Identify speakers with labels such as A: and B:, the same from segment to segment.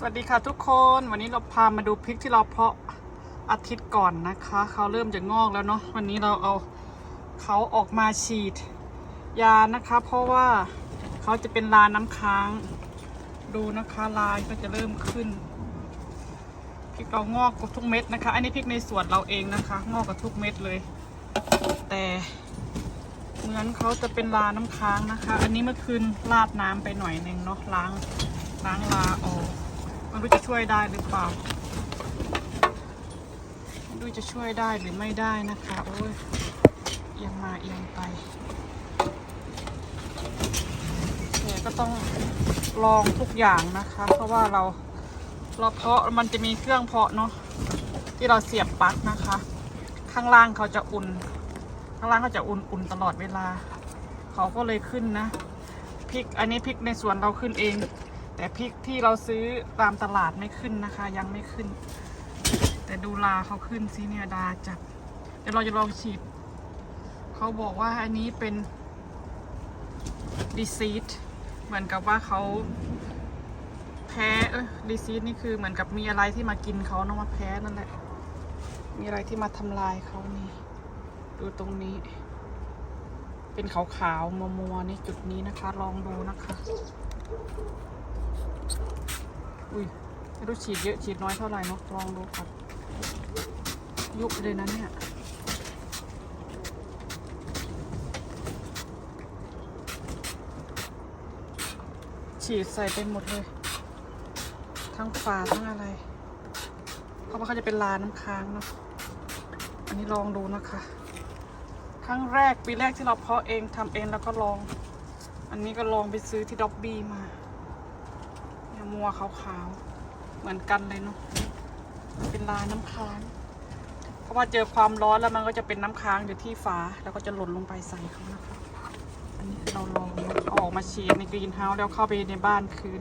A: สวัสดีค่ะทุกคนวันนี้เราพามาดูพริกที่เราเพาะอาทิตย์ก่อนนะคะเขาเริ่มจะงอกแล้วเนาะวันนี้เราเอาเขาออกมาฉีด ยานะคะ เพราะว่าเขาจะเป็นลาน้ำค้าง ดูนะคะลายก็จะเริ่มขึ้นพริกเรางอกกับทุกเม็ดนะคะ อันนี้พริกในสวนเราเองนะคะ งอกกับทุกเม็ดเลย แต่เหมือนเขาจะเป็นลาน้ำค้างนะคะ อันนี้เมื่อคืนราดน้ำไปหน่อยหนึ่งเนาะล้างล้างลาออก ไม่รู้จะช่วยได้หรือเปล่าไม่รู้จะช่วยได้หรือไม่ได้นะคะโอ้ยเอียงมาเอียงไปแต่ก็ต้องลองทุกอย่างนะคะ เพราะว่าเราเราเพาะมันจะมีเครื่องเพาะเนาะที่เราเสียบปลั๊กนะคะ ข้างล่างเขาจะอุ่น ข้างล่างเขาจะอุ่นอุ่นตลอดเวลา เขาก็เลยขึ้นนะพริกอันนี้พริกในสวนเราขึ้นเอง แต่พริกที่เราซื้อตามตลาดไม่ขึ้นนะคะ ยังไม่ขึ้น แต่ดูลาเขาขึ้นสิเนี่ยดาจับเดี๋ยวเราจะลองฉีด เขาบอกว่าอันนี้เป็น disease เหมือนกับว่าเขาแพ้เออ disease นี่คือเหมือนกับมีอะไรที่มากินเขาเนาะมาแพ้นั่นแหละ มีอะไรที่มาทำลายเขานี่ ดูตรงนี้ เป็นขาวๆมัวๆนี่จุดนี้นะคะ ลองดูนะคะ อุ้ยไม่รู้ฉีดเยอะฉีดน้อยเท่าไหร่เนาะลองดูก่อนยุบเลยนะเนี่ยฉีดใส่ไปหมดเลย ทั้งฝาทั้งอะไร เพราะว่าเขาจะเป็นลาน้ำค้างเนาะอันนี้ลองดูนะคะ ครั้งแรกปีแรกที่เราเพาะเองทำเองแล้วก็ลอง อันนี้ก็ลองไปซื้อที่ด็อบบี้มา มัวขาวๆ เหมือนกันเลยเนาะเป็นลาน้ำค้าง เพราะว่าเจอความร้อนแล้วมันก็จะเป็นน้ำค้างอยู่ที่ฝาแล้วก็จะหล่นลงไปใส่เขานะคะ อันนี้เราลองเอาออกมาฉีดในกรีนเฮาส์แล้วเข้าไปในบ้านคืน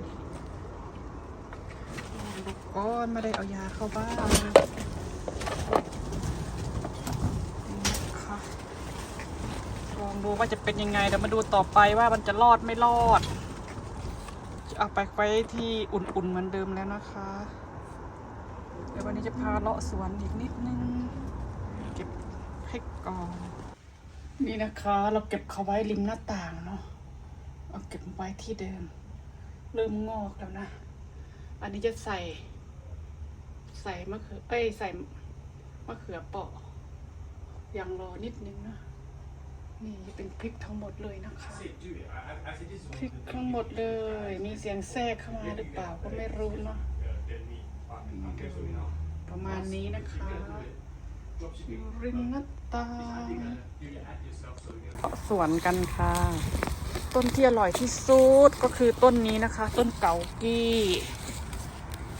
A: ดูก้อนไม่ได้เอายาเข้าบ้านลองดูว่าจะเป็นยังไงเดี๋ยวมาดูต่อไปว่ามันจะรอดไม่รอด เอาไปไว้ที่อุ่นๆเหมือนเดิมแล้วนะคะ เดี๋ยววันนี้จะพาเลาะสวนอีกนิดนึง เก็บให้ก่อน นี่นะคะ เราเก็บเขาไว้ริมหน้าต่างเนาะ เอาเก็บไว้ที่เดิม เริ่มงอกแล้วนะ อันนี้จะใส่ ใส่มะเขือ เอ้ย ใส่มะเขือเปาะยังรอนิดนึงนะ นี่เป็นพริกทั้งหมดเลยนะคะพริกทั้งหมดเลย มีเสียงแทรกเข้ามาหรือเปล่าก็ไม่รู้เนาะประมาณนี้นะคะริมหน้าตาเพาะสวนกันค่ะ ต้นที่อร่อยที่สุดก็คือต้นนี้นะคะ ต้นเกากี้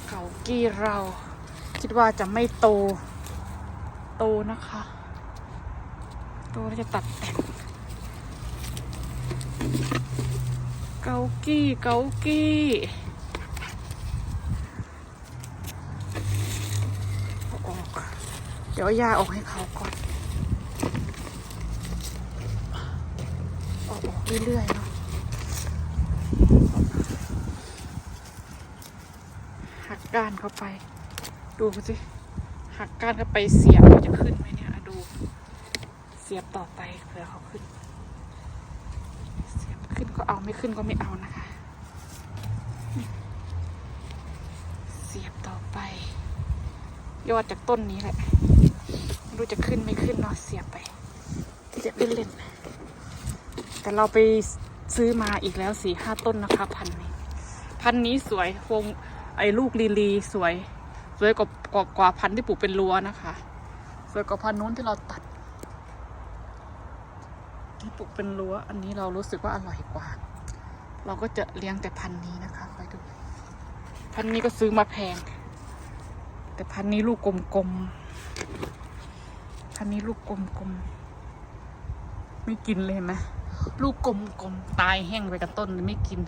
A: เกากี้เรา คิดว่าจะไม่โต โตนะคะ โตแล้วจะตัดแต่งเกากี้เกากี้เอาออกเดี๋ยวยาออกให้เขาก่อนเอาออกเรื่อยๆเนาะหักก้านเข้าไป ดูสิหักก้านเข้าไปเสียบจะขึ้นไหมเนี่ยอะดู เสี ยบต่อไปเผื่อเขาขึ้น เสียบขึ้นก็เอาไม่ขึ้นก็ไม่เอานะคะ เสียบต่อไป ยอดจากต้นนี้แหละไม่รู้จะขึ้นไม่ขึ้นเนาะเสียบไปเสียบเล่นๆแต่เราไปซื้อมาอีกแล้วสี่ห้าต้นนะคะ พันนี้ พันนี้สวยวงไอ้ลูกลีลีสวย สวยกว่ากว่าพันที่ปลูกเป็นรั้วนะคะ สวยกว่าพันนู้นที่เราตัด ปลูกเป็นรั้วอันนี้เรารู้สึกว่าอร่อยกว่า เราก็จะเลี้ยงแต่พันธุ์นี้นะคะคอยดู พันธุ์นี้ก็ซื้อมาแพง แต่พันธุ์นี้ลูกกลมๆพันธุ์นี้ลูกกลมๆไม่กินเลยนไหมลูกกลมๆตายแห้งไปกับต้นไม่กิน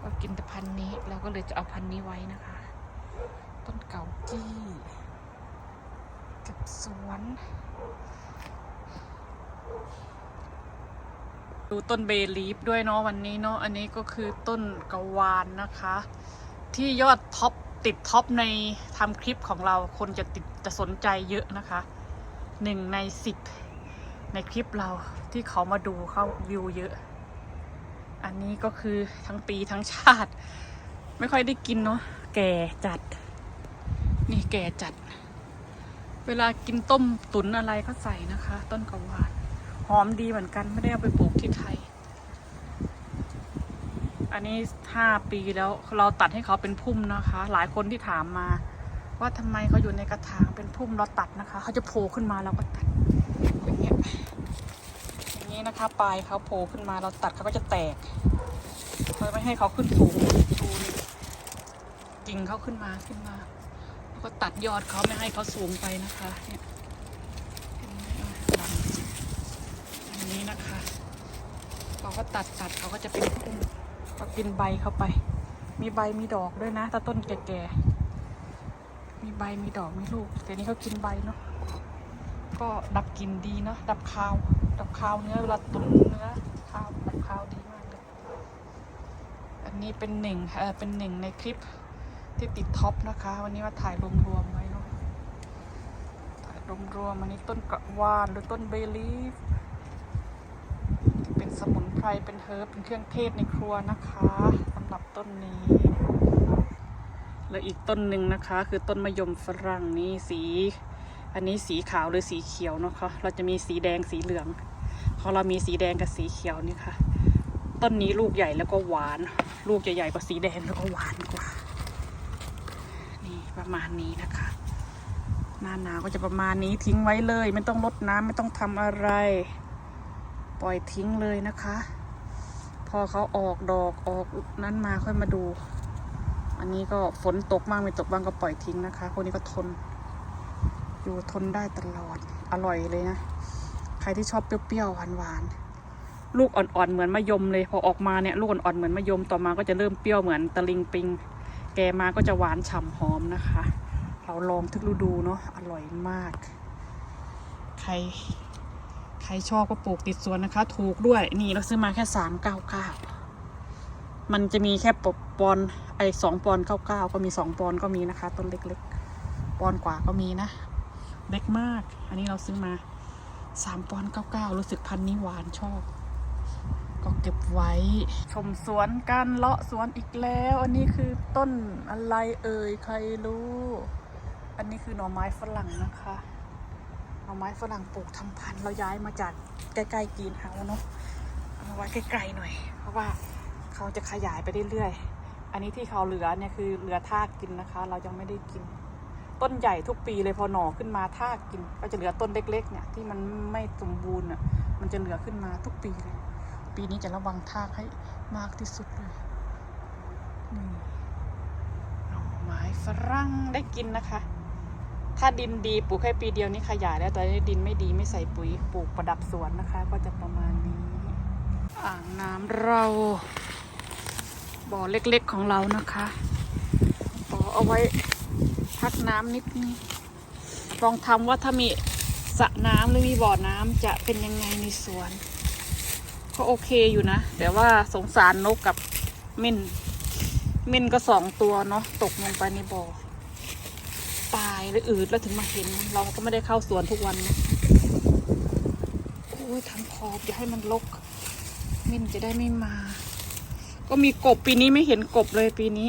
A: เรากินแต่พันนี้เราก็เลยจะเอาพันนี้ไว้นะคะ ต้นเก่าจี้กับสวน ดูต้นเบลีฟด้วยเนาะวันนี้เนาะอันนี้ก็คือต้นกะวานนะคะ ที่ยอดท็อปติดท็อปในทำคลิปของเราคนจะติดจะสนใจเยอะนะคะหนึ่งในสิบในคลิปเราที่เขามาดูเข้าวิวเยอะ อันนี้ก็คือทั้งปีทั้งชาติ ไม่ค่อยได้กินเนาะแก่จัด นี่แก่จัด เวลากินต้มตุ๋นอะไรก็ใส่นะคะ ต้นกระวาน อมดีเหมือนกันไม่ได้เอาไปปลูกที่ไทย อันนี้ห้าปีแล้วเราตัดให้เขาเป็นพุ่มนะคะ หลายคนที่ถามมา ว่าทำไมเขาอยู่ในกระถางเป็นพุ่มเราตัดนะคะเขาจะโผล่ขึ้นมาเราก็ตัดอย่างเงี้ยอย่างนี้นะคะ ปลายเขาโผล่ขึ้นมาเราตัดเขาก็จะแตกเราไม่ให้เขาขึ้นสูงดูนิ่งเขาขึ้นมาขึ้นมาแล้วก็ตัดยอดเขาไม่ให้เขาสูงไปนะคะเนี่ยเห็นไหมอะดำอั นี้นะคะ เราก็ตัดตัดเขาก็จะเป็นพุ่มก็กินใบเข้าไป มีใบมีดอกด้วยนะถ้าต้นแก่ๆ มีใบมีดอกมีลูกแต่นี้เขากินใบเนาะ ก็ดับกลิ่นดีเนาะดับคาว ดับคาวเนื้อเวลาตุ๋นเนื้อคาวดับคาวดีมากเลย อันนี้เป็นหนึ่งเออเป็นหนึ่งในคลิปที่ติดท็อปนะคะ วันนี้มาถ่ายรวมๆไว้เนาะ ถ่ายรวมๆอันนี้ต้นกระวานหรือต้นเบลีฟ สมุนไพรเป็นเฮิร์บเป็นเครื่องเทศในครัวนะคะสำหรับต้นนี้และอีกต้นหนึ่งนะคะ คือต้นมะยมฝรั่งนี่สี อันนี้สีขาวหรือสีเขียวนะคะ เราจะมีสีแดงสีเหลืองขอเรามีสีแดงกับสีเขียวนี่ค่ะ ต้นนี้ลูกใหญ่แล้วก็หวาน ลูกใหญ่กว่าสีแดงแล้วก็หวานกว่า นี่ประมาณนี้นะคะหน้าหนาวก็จะประมาณนี้ทิ้งไว้เลย ไม่ต้องรดน้ำไม่ต้องทำอะไร ปล่อยทิ้งเลยนะคะ พอเขาออกดอกออกนั้นมาค่อยมาดู อันนี้ก็ฝนตกบ้างไม่ตกบ้างก็ปล่อยทิ้งนะคะพวกนี้ก็ทน อยู่ทนได้ตลอดอร่อยเลยนะ ใครที่ชอบเปรี้ยวๆหวานๆลูกอ่อนๆเหมือนมะยมเลย พอออกมาเนี่ยลูกอ่อนๆเหมือนมะยมต่อมาก็จะเริ่มเปรี้ยวเหมือนตะลิงปิง แกมาก็จะหวานฉ่ำหอมนะคะ เราลองทุกฤดูเนาะอร่อยมาก ใคร ใครชอบก็ปลูกติดสวนนะคะ ถูกด้วยนี่เราซื้อมาแค่สามเก้าเก้ามันจะมีแค่ปปอนไอสองปอนเก้าเก้าก็มีสองปอนก็มีนะคะ ต้นเล็กๆ ปอนกว่าก็มีนะ เล็กมาก อันนี้เราซื้อมาสามปอนเก้าเก้ารู้สึกพันนี้หวานชอบ ก็เก็บไว้ ชมสวนกันเลาะสวนอีกแล้ว อันนี้คือต้นอะไรเอ่ยใครรู้ อันนี้คือหน่อไม้ฝรั่งนะคะ น่อไม้ฝรั่งปลูกทำพันธุ์เราย้ายมาจากใกล้ๆกรีนเฮาเนาะเอามาไว้ไกลๆหน่อย เพราะว่าเขาจะขยายไปเรื่อยๆอันนี้ที่เขาเหลือเนี่ยคือเหลือทากกินนะคะ เรายังไม่ได้กิน ต้นใหญ่ทุกปีเลยพอหน่อขึ้นมาทากกิน ก็จะเหลือต้นเล็กๆเนี่ยที่มันไม่สมบูรณ์อะมันจะเหลือขึ้นมาทุกปีเลย ปีนี้จะระวังทากให้มากที่สุดเลยนี่หน่อไม้ฝรั่งได้กินนะคะ ถ้าดินดีปลูกแค่ปีเดียวนี่ขยายแล้วแต่ถ้ดินไม่ดีไม่ใส่ปุ๋ยปลูกประดับสวนนะคะ ก็จะประมาณนี้ อ่างน้ำเราบ่อเล็กๆของเรานะคะบ่อเอาไว้พักน้ำนิดนึงลองทำว่าถ้ามีสระน้ำหรือมีบ่อน้ำจะเป็นยังไงในสวน ก็โอเคอยู่นะ แต่ว่าสงสารนกกับเม่นเม่นก็สองตัวเนาะตกลงไปในบ่อ ตายหรืออืดแล้วถึงมาเห็น เราก็ไม่ได้เข้าสวนทุกวันนะโอ้ยทำขอบอย่าให้มันรกเม่นจะได้ไม่มา ก็มีกบปีนี้ไม่เห็นกบเลยปีนี้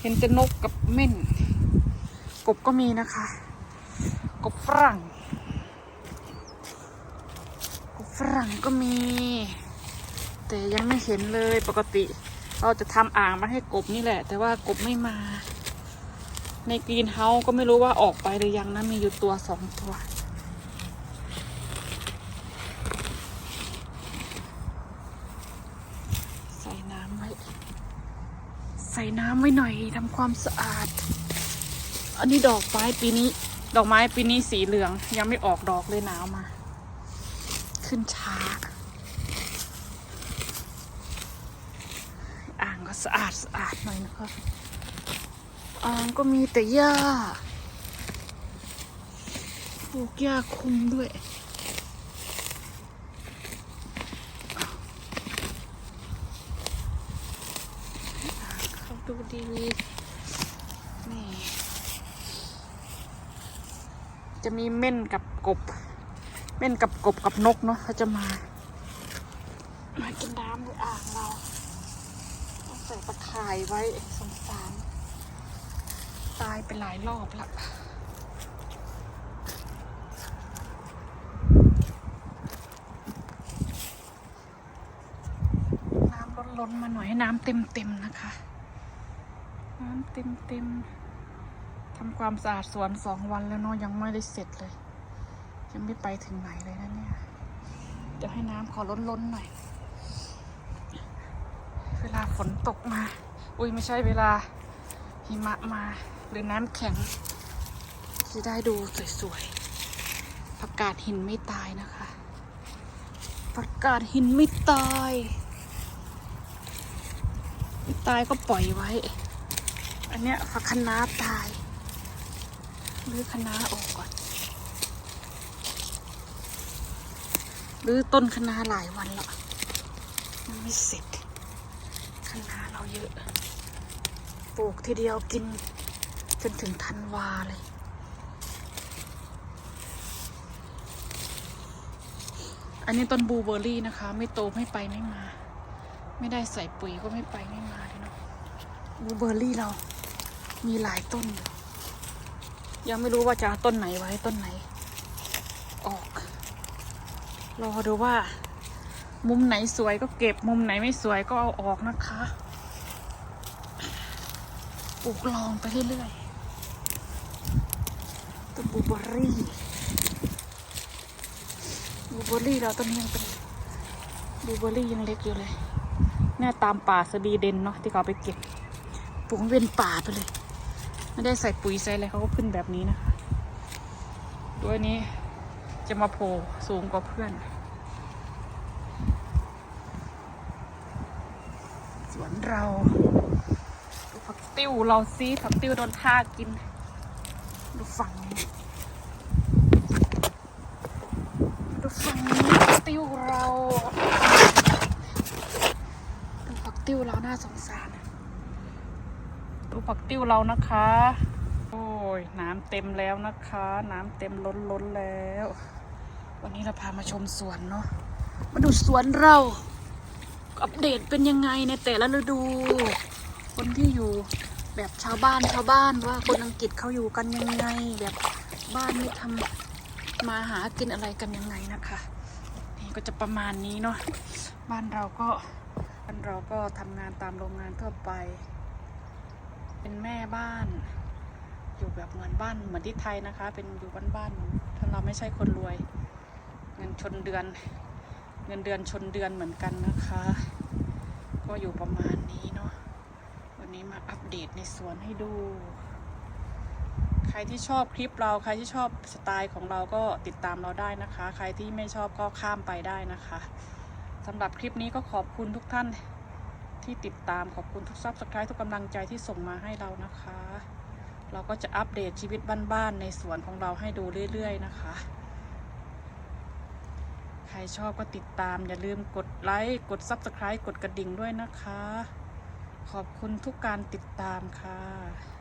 A: เห็นแต่นกกับเม่น กบก็มีนะคะ กบฝรั่ง กบฝรั่งก็มี แต่ยังไม่เห็นเลยปกติ เราจะทำอ่างมาให้กบนี่แหละ แต่ว่ากบไม่มา ในกรีนเฮาส์ก็ไม่รู้ว่าออกไปหรือยังนะ มีอยู่ตัวสองตัว ใส่น้ำไว้ ใส่น้ำไว้หน่อยทำความสะอาด อันนี้ดอกไม้ปีนี้ ดอกไม้ปีนี้สีเหลือง ยังไม่ออกดอกเลยหนาวมา ขึ้นช้า อ่างก็สะอาดสะอาดหน่อยนะคะ อ่างก็มีแต่หญ้าปลูกหญ้าคุมด้วยเข้าดูดีนี่จะมีเม่นกับกบ เม่นกับกบกับนกเนาะเขาจะมา มากินน้ำในอ่างเราต้องใส่ตะข่ายไว้สงสารายไปหลายรอบละน้ำล้นๆมาหน่อยให้น้ำเต็มๆนะคะ น้ำเต็มๆทำความสะอาดสวนสองวันแล้วเนาะยังไม่ได้เสร็จเลย ยังไม่ไปถึงไหนเลยนะเนี่ยเดี๋ยวให้น้ำขอล้นๆหน่อย เวลาฝนตกมา อุ้ยไม่ใช่เวลาหิมะมา หรือน้ำแข็งจะได้ดูสวยๆผักกาดหินไม่ตายนะคะผักกาดหินไม่ตาย ตายก็ปล่อยไว้ อันเนี้ยผักคะน้าตายหรือคะน้าออกก่อนหรือต้นคะน้าหลายวันล้วยังไม่เสร็จคะน้าเราเยอะปลูกทีเดียวกิน นถึงธันวาเลย อันนี้ต้นบลูเบอร์รี่นะคะ ไม่โตไม่ไปไม่มา ไม่ได้ใส่ปุ๋ยก็ไม่ไปไม่มาเลยเนาะบลูเบอร์รี่เรา มีหลายต้น ยังไม่รู้ว่าจะต้นไหนไว้ต้นไหน ออก รอดูว่า มุมไหนสวยก็เก็บมุมไหนไม่สวยก็เอาออกนะคะปลูกลองไปเรื่อยๆ ต้นบูเบอร์รี่บูเบอร์รี่เราต้นนี้ยังเป็นบูเบอร์รี่ยังเล็กอยู่เลยหน้าตามป่าสวีเดนเนาะที่เขาไปเก็บปลูกเป็นป่าไปเลย ไม่ได้ใส่ปุ๋ยใส่อะไรเขาก็ขึ้นแบบนี้นะคะตัวนี้จะมาโผล่สูงกว่าเพื่อน สวนเราผักติ้วเราซีผักติ้วโดนท่ากิน ดูฝั่งนี้ดูฝั่งนี้ติ้วเราดูผักติ้วเราน่าสงสารดูผักติ้วเรานะคะ โอ้ยน้ำเต็มแล้วนะคะ น้ำเต็มล้นล้นแล้ว วันนี้เราพามาชมสวนเนาะมาดูสวนเรา อัปเดตเป็นยังไงในแต่ละฤดู คนที่อยู่ แบบชาวบ้านชาวบ้านว่าคนอังกฤษเขาอยู่กันยังไง แบบบ้านไม่ทำมาหากินอะไรกันยังไงนะคะ นี่ก็จะประมาณนี้เนาะบ้านเราก็บ้านเราก็ทำงานตามโรงงานทั่วไป เป็นแม่บ้าน อยู่แบบเหมือนบ้านเหมือนที่ไทยนะคะ เป็นอยู่บ้านบ้านถ้าเราไม่ใช่คนรวย เงินชนเดือน เงินเดือนชนเดือนเหมือนกันนะคะ ก็อยู่ประมาณนี้เนาะ มาอัปเดตในสวนให้ดู ใครที่ชอบคลิปเราใครที่ชอบสไตล์ของเราก็ติดตามเราได้นะคะ ใครที่ไม่ชอบก็ข้ามไปได้นะคะสำหรับคลิปนี้ก็ขอบคุณทุกท่านที่ติดตามขอบคุณทุกซับสไครต์ทุกกำลังใจที่ส่งมาให้เรานะคะ เราก็จะอัปเดตชีวิตบ้านๆในสวนของเราให้ดูเรื่อย ๆ นะคะ ใครชอบก็ติดตามอย่าลืมกดไลค์กด Subscribe กดกระดิ่งด้วยนะคะ ขอบคุณทุกการติดตามค่ะ